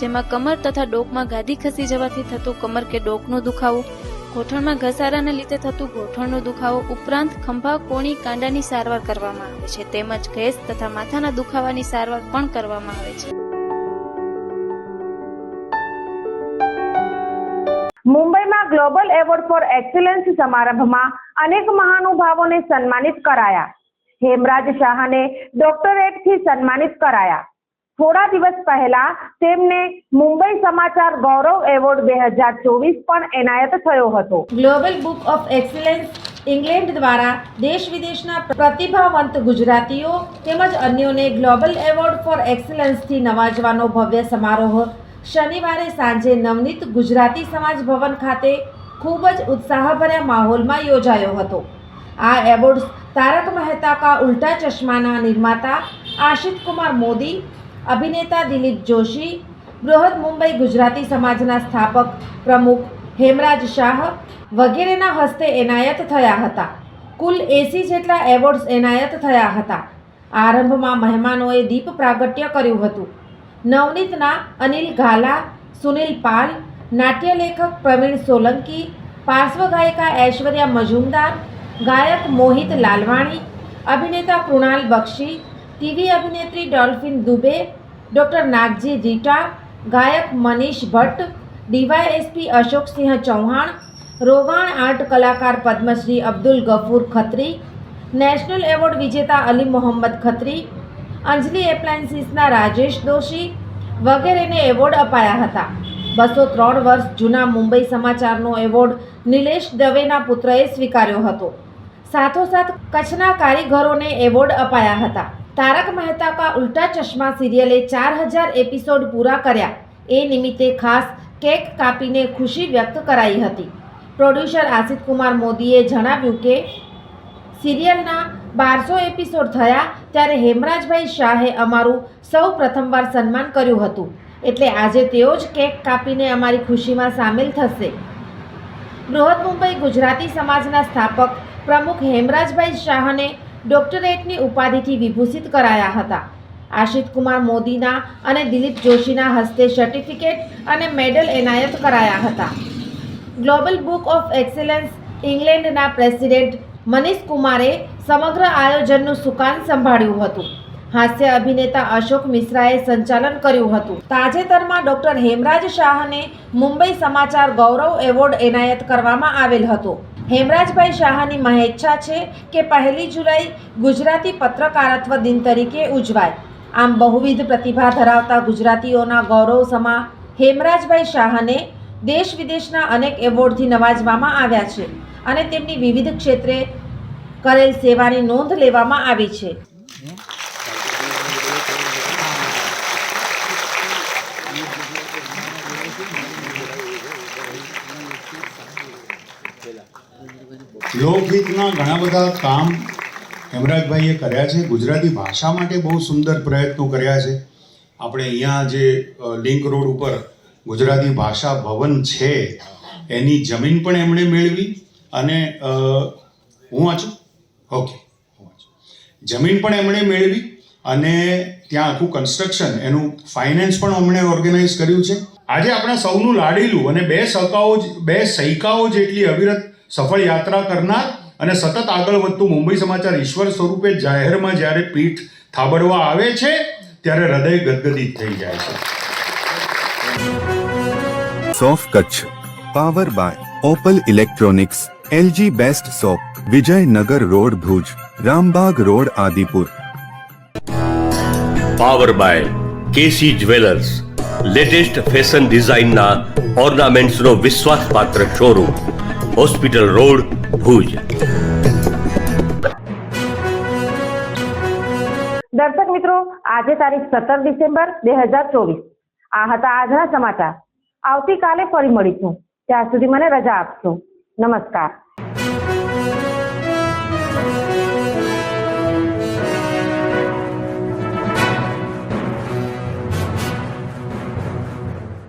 જેમાં કમર તથા ડોકમાં ગાદી ખસી જવાથી થતું કમર કે ડોકનો દુખાવો, ગોઠણમાં ઘસારાને લીધે થતું ગોઠણનો દુખાવો ઉપરાંત ખંભા, કોણી, કાંડાની સારવાર કરવામાં આવે છે. તેમજ ગેસ તથા માથાના દુખાવાની સારવાર પણ કરવામાં આવે છે. મુંબઈમાં ગ્લોબલ એવોર્ડ ફોર એક્સલન્સ સમારંભમાં અનેક મહાનુભાવોને સન્માનિત કરાયા. હેમરાજ શાહને ડોક્ટરેટથી સન્માનિત કરાયા. થોડા દિવસ પહેલા તેમને મુંબઈ સમાચાર ગૌરવ એવોર્ડ બે હજાર ચોવીસ પણ એનાયત થયો હતો. Global book of excellence England દ્વારા દેશ વિદેશના પ્રતિભાવંત ગુજરાતીઓ તેમજ અન્યોને ગ્લોબલ એવોર્ડ ફોર એક્સેલન્સથી નવાજવાનો ભવ્ય સમારોહ શનિવારે સાંજે નવનીત ગુજરાતી સમાજ ભવન ખાતે ખૂબ જ ઉત્સાહભર્યા માહોલમાં યોજાયો હતો. આ એવોર્ડ તારક મહેતા કા ઉલ્ટા ચશ્માના નિર્માતા આશિત કુમાર મોદી અભિનેતા દિલીપ જોશી, બૃહદ મુંબઈ ગુજરાતી સમાજના સ્થાપક પ્રમુખ હેમરાજ શાહ વગેરેના હસ્તે એનાયત થયા હતા. કુલ એસી જેટલા એવોર્ડ્સ એનાયત થયા હતા. આરંભમાં મહેમાનોએ દીપ પ્રાગટ્ય કર્યું હતું. નવનીતના અનિલ ઘાલા, સુનિલ પાલ, નાટ્યલેખક પ્રવીણ સોલંકી, પાર્શ્વ ગાયિકા ઐશ્વર્યા મજુમદાર, ગાયક મોહિત લાલવાણી, અભિનેતા કૃણાલ બક્ષી ટીવી અભિનેત્રી Dolphin Dubey, doctor Nagji Rita ગાયક મનીષ ભટ્ટ, ડીવાયએસપી અશોકસિંહ ચૌહાણ, રોવાણ આર્ટ કલાકાર પદ્મશ્રી અબ્દુલ ગફૂર ખત્રી, નેશનલ એવોર્ડ વિજેતા અલી મોહમ્મદ ખત્રી, અંજલિ એપ્લાયન્સીસના રાજેશ દોશી વગેરેને એવોર્ડ અપાયા હતા. બસો ત્રણ વર્ષ જૂના મુંબઈ સમાચારનો એવોર્ડ નિલેશ દવેના પુત્રએ સ્વીકાર્યો હતો. સાથોસાથ કચ્છના કારીગરોને એવોર્ડ અપાયા હતા. તારક મહેતા કા ઉલ્ટા ચશ્મા સિરિયલે ચાર હજાર એપિસોડ પૂરા કર્યા. એ નિમિત્તે ખાસ કેક કાપીને ખુશી વ્યક્ત કરાઈ હતી. પ્રોડ્યુસર આશિત કુમાર મોદીએ જણાવ્યું કે, સિરિયલના બારસો એપિસોડ થયા ત્યારે હેમરાજભાઈ શાહે અમારું સૌ પ્રથમવાર સન્માન કર્યું હતું. એટલે આજે તેઓ જ કેક કાપીને અમારી ખુશીમાં સામેલ થશે. બૃહદ મુંબઈ ગુજરાતી સમાજના સ્થાપક પ્રમુખ હેમરાજભાઈ શાહને ડોક્ટરેટની ઉપાધિથી વિભૂષિત કરાયા હતા. આશિત કુમાર મોદીના અને દિલીપ જોશીના હસ્તે સર્ટિફિકેટ અને મેડલ એનાયત કરાયા હતા. ગ્લોબલ બુક ઓફ એક્સેલન્સ ઇંગ્લેન્ડના પ્રેસિડેન્ટ મનીષ કુમારે સમગ્ર આયોજનનું સુકાન સંભાળ્યું હતું. હાસ્ય અભિનેતા અશોક મિશ્રાએ સંચાલન કર્યું હતું. તાજેતરમાં ડોક્ટર હેમરાજ શાહને મુંબઈ સમાચાર ગૌરવ એવોર્ડ એનાયત કરવામાં આવેલ હતો. હેમરાજભાઈ શાહની મહેચ્છા છે કે પહેલી જુલાઈ ગુજરાતી પત્રકારત્વ દિન તરીકે ઉજવાય. આમ બહુવિધ પ્રતિભા ધરાવતા ગુજરાતીઓના ગૌરવ સમા હેમરાજભાઈ શાહને દેશ વિદેશના અનેક એવોર્ડથી નવાજવામાં આવ્યા છે અને તેમની વિવિધ ક્ષેત્રે કરેલ સેવાની નોંધ લેવામાં આવી છે. લોકહિતના ઘણા બધા કામ હેમરાજભાઈએ કર્યા છે. ગુજરાતી ભાષા માટે બહુ સુંદર પ્રયત્નો કર્યા છે. આપણે અહીંયા જે લિંક રોડ ઉપર ગુજરાતી ભાષા ભવન છે, એની જમીન પણ એમણે મેળવી અને હું વાંચું ઓકે. જમીન પણ એમણે મેળવી અને ત્યાં આખું કન્સ્ટ્રક્શન એનું ફાઇનાન્સ પણ એમણે ઓર્ગેનાઇઝ કર્યું છે. આજે આપણા સૌનું લાડેલું અને બે સકાઓ બે સૈકાઓ જેટલી અવિરત સફળ યાત્રા કરનાર અને સતત આગળ વધતું મુંબઈ સમાચાર ઈશ્વર સ્વરૂપે જાહેરમાં જ્યારે પીઠ થાબડવા આવે છે ત્યારે હૃદય ગદગદિત થઈ જાય છે. સોફ Kutch power by Opal electronics LG best shop Vijaynagar road Bhuj Rambagh road Adipur. Power by KC jewellers latest fashion ડિઝાઇનના ઓર્નામેન્ટ્સનો વિશ્વાસપાત્ર શોરૂમ. Hospital road Bhuj. દર્શક મિત્રો, આજે તારીખ સત્તર ડિસેમ્બર બે હજાર ચોવીસ. આ હતા આજના સમાચાર. આવતીકાલે ફરી મળીશું. ત્યાં સુધી મને રજા આપશો. નમસ્કાર.